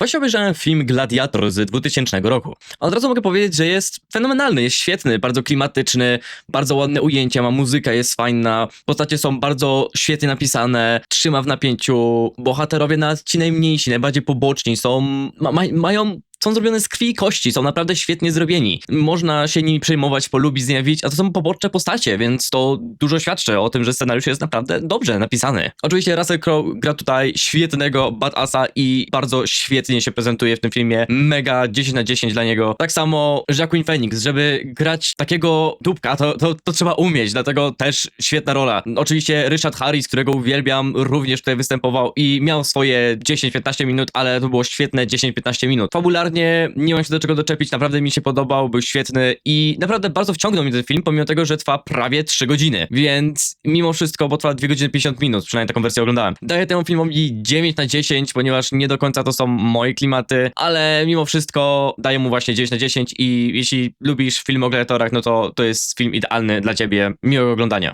Właśnie obejrzałem film Gladiator z 2000 roku. Od razu mogę powiedzieć, że jest fenomenalny, jest świetny, bardzo klimatyczny, bardzo ładne ujęcia, ma muzyka, jest fajna, postacie są bardzo świetnie napisane, trzyma w napięciu, bohaterowie nawet ci najmniejsi, najbardziej poboczni są, ma, ma, mają są zrobione z krwi i kości, są naprawdę świetnie zrobieni. Można się nimi przejmować, polubić, znienawidzić, a to są poboczne postacie, więc to dużo świadczy o tym, że scenariusz jest naprawdę dobrze napisany. Oczywiście Russell Crowe gra tutaj świetnego badassa i bardzo świetnie się prezentuje w tym filmie. Mega 10 na 10 dla niego. Tak samo Jacqueline Phoenix, żeby grać takiego dupka, to, to, to trzeba umieć, dlatego też świetna rola. Oczywiście Richard Harris, którego uwielbiam, również tutaj występował i miał swoje 10-15 minut, ale to było świetne 10-15 minut. Fabularnie nie mam się do czego doczepić, naprawdę mi się podobał, był świetny i naprawdę bardzo wciągnął mnie ten film, pomimo tego, że trwa prawie 3 godziny. Więc mimo wszystko, bo trwa 2 godziny 50 minut, przynajmniej taką wersję oglądałem. Daję temu filmowi 9 na 10, ponieważ nie do końca to są moje klimaty, ale mimo wszystko daję mu właśnie 9 na 10 i jeśli lubisz film o gladiatorach, no to to jest film idealny dla ciebie. Miłego oglądania.